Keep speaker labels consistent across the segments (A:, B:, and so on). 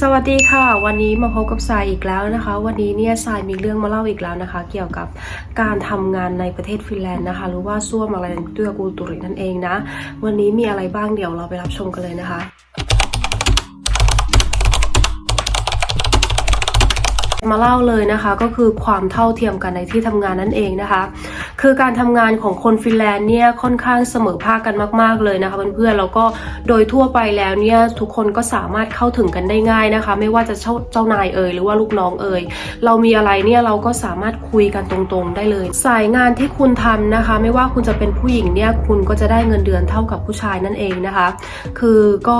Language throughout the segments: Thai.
A: สวัสดีค่ะ วันนี้มาพบกับสายอีกแล้วนะคะ วันนี้เนี่ยสายมีเรื่องมาเล่าอีกแล้วนะคะ เกี่ยวกับการทำงานในประเทศฟินแลนด์นะคะ หรือว่าซ่วมอะไรเตือกูตุรินั่นเองนะ วันนี้มีอะไรบ้างเดี๋ยวเราไปรับชมกันเลยนะคะ มาเล่าเลยนะคะ ก็คือความเท่าเทียมกันในที่ทำงานนั่นเองนะคะ คือการทำงานของคนฟินแลนด์เนี่ยค่อนข้างเสมอภาคกันมาก ๆเลยนะคะเพื่อนๆแล้วก็โดยทั่วไปแล้วเนี่ยทุกคนก็สามารถเข้าถึงกันได้ง่ายนะคะ ไม่ว่าจะเจ้าเจ้านายเอ่ยหรือว่าลูกน้องเอ่ยเรามีอะไรเนี่ยเราก็สามารถคุยกันตรงๆได้เลย สายงานที่คุณทำนะคะ ไม่ว่าคุณจะเป็นผู้หญิงเนี่ยคุณก็จะได้เงินเดือนเท่ากับผู้ชายนั่นเองนะคะ คือก็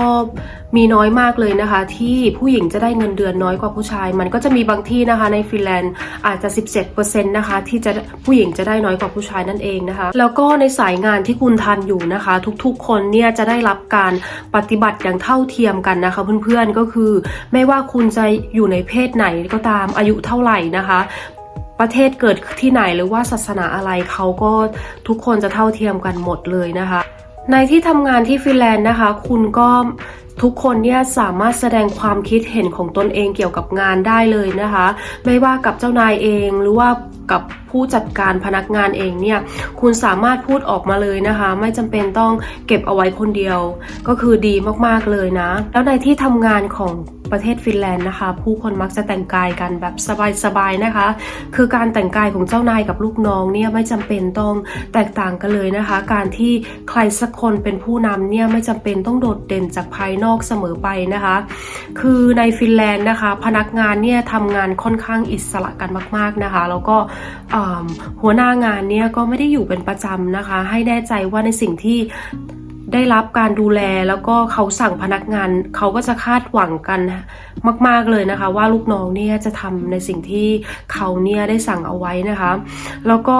A: มีน้อยมากเลยนะคะ ที่ผู้หญิงจะได้เงินเดือนน้อยกว่าผู้ชาย มันก็จะมีบางที่นะคะในฟินแลนด์อาจจะ 17%นะคะที่จะผู้หญิงจะได้น้อยกว่าผู้ชายนั่นเองนะคะ แล้วก็ในสายงานที่คุณทันอยู่นะคะ ทุกๆ คนเนี่ยจะได้รับการปฏิบัติอย่างเท่าเทียมกันนะคะ เพื่อนๆก็คือ ไม่ว่าคุณจะอยู่ในเพศไหนก็ตามอายุเท่าไหร่นะคะประเทศเกิดที่ไหนหรือว่าศาสนาอะไรเขาก็ทุกคนจะเท่าเทียมกันหมดเลยนะคะ ในที่ทำงานที่ฟินแลนด์นะคะ คุณก็ ทุกคนเนี่ยสามารถแสดงความคิดเห็นของตนเองเกี่ยวกับงานได้เลยนะคะ ไม่ว่ากับเจ้านายเองหรือว่ากับผู้จัดการพนักงานเองเนี่ยคุณสามารถพูดออกมาเลยนะคะ ไม่จำเป็นต้องเก็บเอาไว้คนเดียว ก็คือดีมากๆเลยนะ แล้วในที่ทำงานของประเทศฟินแลนด์นะคะ ผู้คนมักจะแต่งกายกันแบบสบายๆนะคะ คือการแต่งกายของเจ้านายกับลูกน้องเนี่ยไม่จำเป็นต้องแตกต่างกันเลยนะคะ การที่ใครสักคนเป็นผู้นำเนี่ยไม่จำเป็นต้องโดดเด่นจากภายนอกอกเสมอไปนะคะ คือในฟินแลนด์นะคะ พนักงานเนี่ยทำงานค่อนข้างอิสระกันมาก ๆนะคะ แล้วก็หัวหน้างานเนี่ยก็ไม่ได้อยู่เป็นประจำนะคะ ให้แน่ใจว่าในสิ่งที่ได้รับการดูแลแล้วก็เขาสั่งพนักงานเขาก็จะคาดหวังกัน มาก ๆเลยนะคะ ว่าลูกน้องเนี่ยจะทำในสิ่งที่เขาเนี่ยได้สั่งเอาไว้นะคะ แล้วก็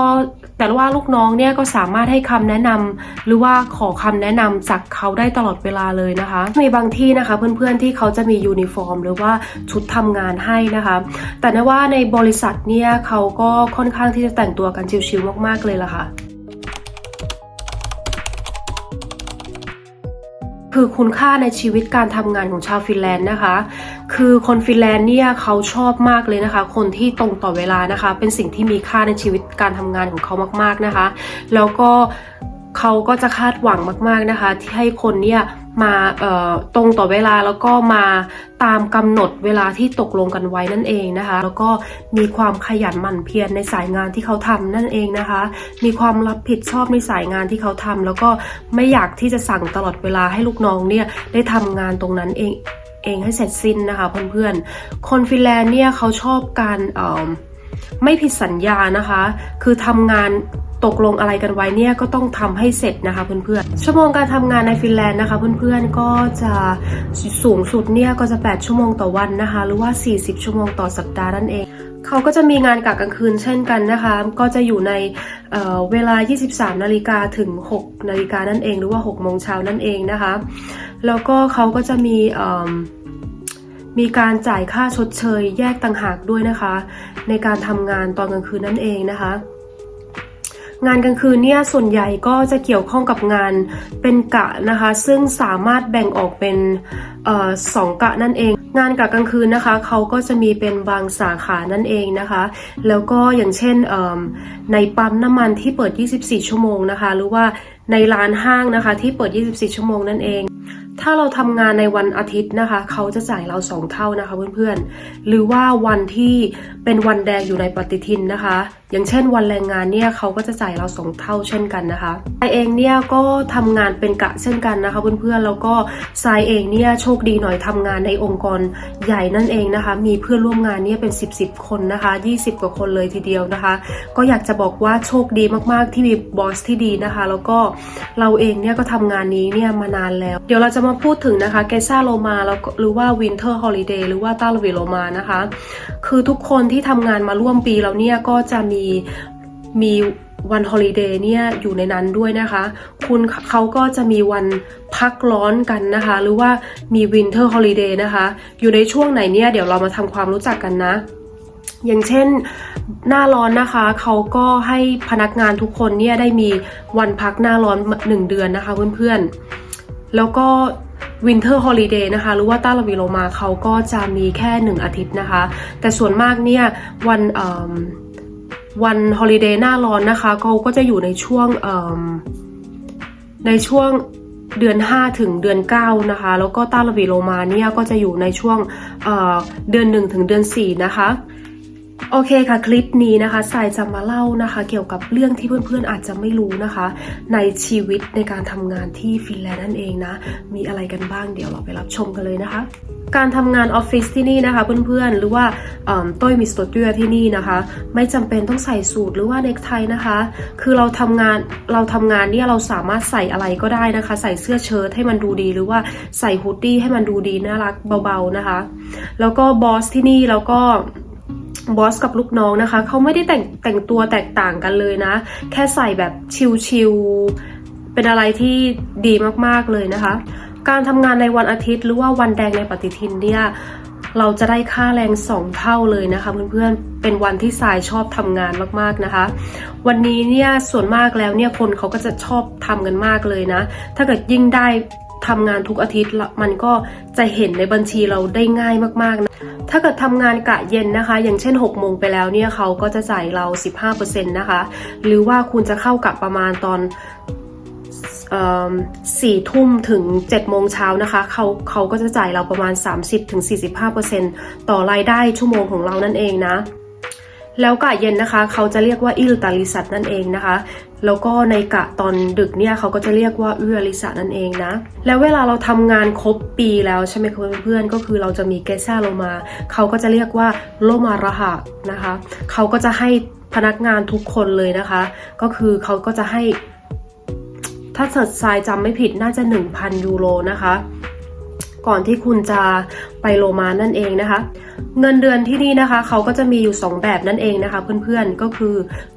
A: แต่ว่าลูกน้องเนี่ยก็สามารถให้คำแนะนำหรือว่าขอคำแนะนำจากเขาได้ตลอดเวลาเลยนะคะ มีบางที่นะคะเพื่อนๆที่เขาจะมียูนิฟอร์ม หรือว่าชุดทำงานให้นะคะ แต่นว่าในบริษัทเนี่ยเขาก็ค่อนข้างที่จะแต่งตัวกันชิวๆมากๆเลยล่ะค่ะ คือคุณค่าในชีวิตการทำงานของชาวฟินแลนด์นะคะ คือคนฟินแลนด์เนี่ยเขาชอบมากเลยนะคะ คนที่ตรงต่อเวลานะคะ เป็นสิ่งที่มีค่าในชีวิตการทำงานของเขามาก ๆนะคะ แล้วก็ เขาก็จะคาดหวังมาก ๆนะคะ ที่ให้คนเนี่ยมาตรงต่อเวลาแล้วก็มาตามกำหนดเวลาที่ตกลงกันไว้นั่นเองนะคะ แล้วก็มีความขยันหมั่นเพียรในสายงานที่เขาทำนั่นเองนะคะ มีความรับผิดชอบในสายงานที่เขาทำแล้วก็ไม่อยากที่จะสั่งตลอดเวลาให้ลูกน้องเนี่ยได้ทำงานตรงนั้นเองเองให้เสร็จสิ้นนะคะเพื่อนๆ คนฟินแลนด์เนี่ยเขาชอบการไม่ผิดสัญญานะคะ คือทำงาน ตกลงอะไรกันไว้เนี่ยก็ต้องทำให้เสร็จนะคะเพื่อนๆ ชั่วโมงการทำงานในฟินแลนด์นะคะเพื่อนๆ ก็จะสูงสุดเนี่ยก็จะ 8 ชั่วโมงต่อวันนะคะ หรือว่า 40 ชั่วโมงต่อสัปดาห์นั่นเอง เขาก็จะมีงานกะกลางคืนเช่นกันนะคะ ก็จะอยู่ในเเวลา 23 นาฬิกาถึง 6 นาฬิกานั่นเอง หรือว่า 6 โมงเช้านั่นเองนะคะ แล้วก็เขาก็จะมีมีการจ่ายค่าชดเชยแยกต่างหากด้วยนะคะ ในการทำงานตอนกลางคืนนั่นเองนะคะ งานกลางคืนเนี่ยส่วนใหญ่ก็จะเกี่ยวข้องกับงานเป็นกะนะคะ ซึ่งสามารถแบ่งออกเป็นออสองกะนั่นเอง งานกะกลางคืนนะคะเขาก็จะมีเป็นบางสาขานั่นเองนะคะ แล้วก็อย่างเช่นในปั๊มน้ำมันที่เปิด 24 ชั่วโมงนะคะ หรือว่าในร้านห้างนะคะที่เปิด 24 ชั่วโมงนั่นเอง ถ้าเราทำงานในวันอาทิตย์นะคะ เขาจะจ่ายเราสองเท่านะคะเพื่อนๆ หรือว่าวันที่เป็นวันแดงอยู่ในปฏิทินนะคะ อย่างเช่นวันแรงงานเนี่ยเขาก็จะจ่ายเราสองเท่าเช่นกันนะคะทรายเองเนี่ยก็ทำงานเป็นกะเช่นกันนะคะเพื่อนๆ แล้วก็ทรายเองเนี่ยโชคดีหน่อยทำงานในองค์กรใหญ่นั่นเองนะคะ มีเพื่อนร่วมงานเนี่ยเป็น 10บสคนนะคะ 20 กว่าคนเลยทีเดียวนะคะ ก็อยากจะบอกว่าโชคดีมากๆที่มีบอสที่ดีนะคะ แล้วก็เราเองเนี่ยก็ทำงานนี้เนี่ยมานานแล้ว เดี๋ยวเราจะมาพูดถึงนะคะเกซ่าโลมาแล้วหรือว่าวินเทอร์ฮอลิเดย์หรือว่าตาลวิโลมานะคะ คือทุกคนที่ทำงานมาร่วมปีแล้วเนี่ยก็จะมีมีวันฮอลิเดย์เนี่ยอยู่ในนั้นด้วยนะคะ คุณเขาก็จะมีวันพักร้อนกันนะคะ หรือว่ามีวินเทอร์ฮอลิเดย์นะคะ อยู่ในช่วงไหนเนี่ยเดี๋ยวเรามาทำความรู้จักกันนะ อย่างเช่นหน้าร้อนนะคะเขาก็ให้พนักงานทุกคนเนี่ยได้มีวันพักหน้าร้อนหนึ่งเดือนนะคะเพื่อนๆ แล้วก็ Winter Holiday นะคะ หรือว่าต้าลาวิโลมาเขาก็จะมีแค่1อาทิตย์นะคะ แต่ส่วนมากเนี่ยวันวันฮอลิเดย์หน้าร้อนนะคะเขาก็จะอยู่ในช่วงในช่วงเดือน 5 ถึงเดือน 9 นะคะ แล้วก็ต้าลาวิโลมาเนี่ยก็จะอยู่ในช่วงเอ่อเดือน 1 ถึงเดือน 4 นะคะ โอเคค่ะคลิปนี้นะคะสายจะมาเล่านะคะ เกี่ยวกับเรื่องที่เพื่อนๆอาจจะไม่รู้นะคะ ในชีวิตในการทำงานที่ฟินแลนด์นั่นเองนะ มีอะไรกันบ้างเดี๋ยวเราไปรับชมกันเลยนะคะ การทำงานออฟฟิศที่นี่นะคะเพื่อนๆหรือว่าต้อยมิสโตเตียที่นี่นะคะ ไม่จำเป็นต้องใส่สูทหรือว่าเนคไทนะคะ คือเราทำงานเราทำงานเนี่ยเราสามารถใส่อะไรก็ได้นะคะ ใส่เสื้อเชิ้ตให้มันดูดี หรือว่าใส่ฮูดดี้ให้มันดูดีน่ารักเบาๆนะคะ แล้วก็บอสที่นี่แล้วก็ บอสกับลูกน้องนะคะ เขาไม่ได้แต่งแต่งตัวแตกต่างกันเลยนะ แค่ใส่แบบชิลๆเป็นอะไรที่ดีมากๆเลยนะคะ การทำงานในวันอาทิตย์หรือว่าวันแดงในปฏิทินเนี่ยเราจะได้ค่าแรงสองเท่าเลยนะคะเพื่อนๆ เป็นวันที่สายชอบทำงานมากๆนะคะ วันนี้เนี่ยส่วนมากแล้วเนี่ยคนเขาก็จะชอบทำกันมากเลยนะ ถ้าเกิดยิ่งได้ ทำงานทุกอาทิตย์ละมันก็จะเห็นในบัญชีเราได้ง่ายมากๆนะถ้าเกิดทำงานกะเย็นนะคะ อย่างเช่น 6 โมงไปแล้วเนี่ยเขาก็จะจ่ายเรา 15%นะคะ หรือว่าคุณจะเข้ากะประมาณตอนสี่ทุ่มถึง7โมงเช้านะคะเขาเขาก็จะจ่ายเราประมาณ 30-45%ต่อรายได้ชั่วโมงของเรานั่นเองนะ แล้วกะเย็นนะคะเขาจะเรียกว่าอิลตาลิสัตนั่นเองนะคะ แล้วก็ในกะตอนดึกเนี่ยเขาก็จะเรียกว่าอุอลิสะนั่นเองนะ แล้วเวลาเราทำงานครบปีแล้วใช่ไหมคะเพื่อนๆก็คือเราจะมีเกซ่าโลมา เขาก็จะเรียกว่าโลมาระหะนะคะ เขาก็จะให้พนักงานทุกคนเลยนะคะ ก็คือเขาก็จะให้ถ้าเสิร์ชทรายจำไม่ผิดน่าจะ 1,000 ยูโรนะคะ ก่อนที่คุณจะไปโรมานั่นเองนะคะ เงินเดือนที่นี่นะคะเขาก็จะมีอยู่ 2 แบบนั่นเองนะคะ เพื่อนๆก็คือ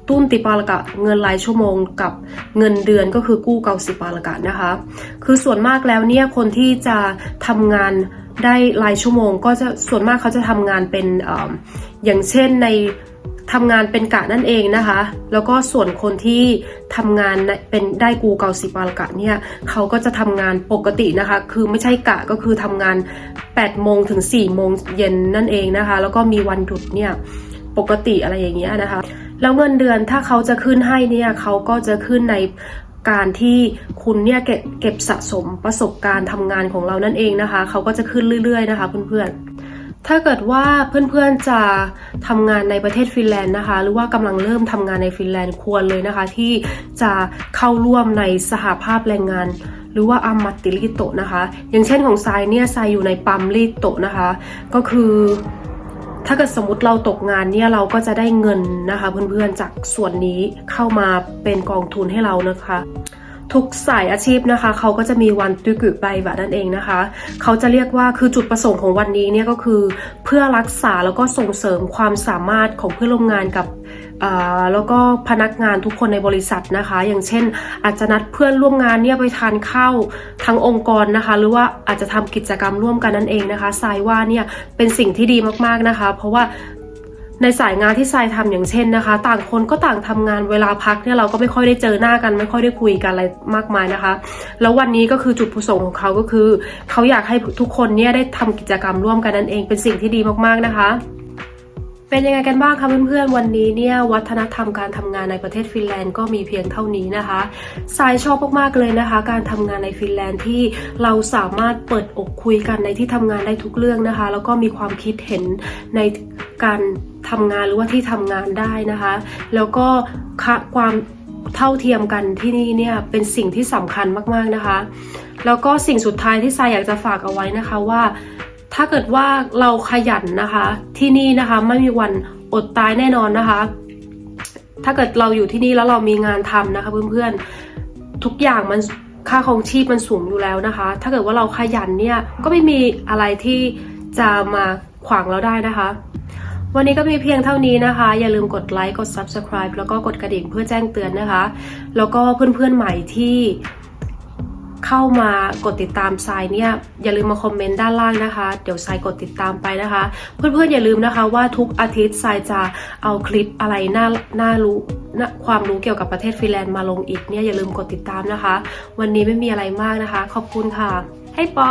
A: ตุ้นติปาลกะเงินรายชั่วโมงกับเงินเดือนก็คือกู้เกาสิปาลกะนะคะ คือส่วนมากแล้วเนี่ยคนที่จะทำงานได้รายชั่วโมง ก็จะส่วนมากเขาจะทำงานเป็นออย่างเช่นใน ทำงานเป็นกะนั่นเองนะคะ แล้วก็ส่วนคนที่ทำงานเป็นได้กูเกาสิปาลกะเนี่ยเขาก็จะทำงานปกตินะคะ คือไม่ใช่กะก็คือทำงาน8โมงถึง4โมงเย็นนั่นเองนะคะ แล้วก็มีวันหยุดเนี่ยปกติอะไรอย่างเงี้ยนะคะ แล้วเงินเดือนถ้าเขาจะขึ้นให้เนี่ยเขาก็จะขึ้นในการที่คุณเนี่ยเก็บเก็บสะสมประสบการณ์ทำงานของเรานั่นเองนะคะ เขาก็จะขึ้นเรื่อยๆนะคะเพื่อนๆ ถ้าเกิดว่าเพื่อนๆจะทำงานในประเทศฟินแลนด์นะคะ หรือว่ากำลังเริ่มทำงานในฟินแลนด์ควรเลยนะคะ ที่จะเข้าร่วมในสหภาพแรงงาน หรือว่าอามัตติลิโตนะคะ อย่างเช่นของทรายเนี่ยทรายอยู่ในปัมลิโตนะคะ ก็คือถ้าเกิดสมมติเราตกงานเนี่ยเราก็จะได้เงินนะคะ เพื่อนๆจากส่วนนี้เข้ามาเป็นกองทุนให้เรานะคะ ทุกสายอาชีพนะคะ เขาก็จะมีวันตุกุใบแบบนั่นเองนะคะ เขาจะเรียกว่าคือจุดประสงค์ของวันนี้เนี่ยก็คือเพื่อรักษาแล้วก็ส่งเสริมความสามารถของเพื่อนร่วมงานกับแล้วก็พนักงานทุกคนในบริษัทนะคะ อย่างเช่น อาจจะนัดเพื่อนร่วมงานเนี่ยไปทานข้าวทั้งองค์กรนะคะ หรือว่าอาจจะทำกิจกรรมร่วมกันนั่นเองนะคะทรายว่าเนี่ยเป็นสิ่งที่ดีมากๆนะคะ เพราะว่า ในสายงานที่ทรายทำอย่างเช่นนะคะ ต่างคนก็ต่างทำงานเวลาพักเนี่ยเราก็ไม่ค่อยได้เจอหน้ากัน ไม่ค่อยได้คุยกันอะไรมากมายนะคะ แล้ววันนี้ก็คือจุดประสงค์ของเขาก็คือ เขาอยากให้ทุกคนเนี่ยได้ทำกิจกรรมร่วมกันนั่นเองเป็นสิ่งที่ดีมากๆนะคะเป็นยังไงกันบ้างคะเพื่อนๆ วันนี้เนี่ยวัฒนธรรมการทำงานในประเทศฟินแลนด์ก็มีเพียงเท่านี้นะคะสายชอบมากๆเลยนะคะ การทำงานในฟินแลนด์ที่เราสามารถเปิดอกคุยกันในที่ทำงานได้ทุกเรื่องนะคะ แล้วก็มีความคิดเห็นในการ ทำงานหรือว่าที่ทำงานได้นะคะ แล้วก็ความเท่าเทียมกันที่นี่เนี่ยเป็นสิ่งที่สำคัญมากๆนะคะ แล้วก็สิ่งสุดท้ายที่ทรายอยากจะฝากเอาไว้นะคะว่า ถ้าเกิดว่าเราขยันนะคะ ที่นี่นะคะไม่มีวันอดตายแน่นอนนะคะ ถ้าเกิดเราอยู่ที่นี่แล้วเรามีงานทำนะคะเพื่อนๆทุกอย่างมันค่าครองชีพมันสูงอยู่แล้วนะคะ ถ้าเกิดว่าเราขยันเนี่ยก็ไม่มีอะไรที่จะมาขวางเราได้นะคะ วันนี้ก็มีเพียงเท่านี้นะคะ อย่าลืมกดไลค์ กด Subscribe แล้วก็กดกระดิ่งเพื่อแจ้งเตือนนะคะ แล้วก็เพื่อนๆใหม่ที่เข้ามากดติดตามทรายเนี่ยอย่าลืมมาคอมเมนต์ด้านล่างนะคะ เดี๋ยวทรายกดติดตามไปนะคะ เพื่อนๆอย่าลืมนะคะว่าทุกอาทิตย์ทรายจะเอาคลิปอะไรน่าน่ารู้น่าความรู้เกี่ยวกับประเทศฟินแลนด์มาลงอีกเนี่ยอย่าลืมกดติดตามนะคะ วันนี้ไม่มีอะไรมากนะคะ ขอบคุณค่ะ ให้ปอ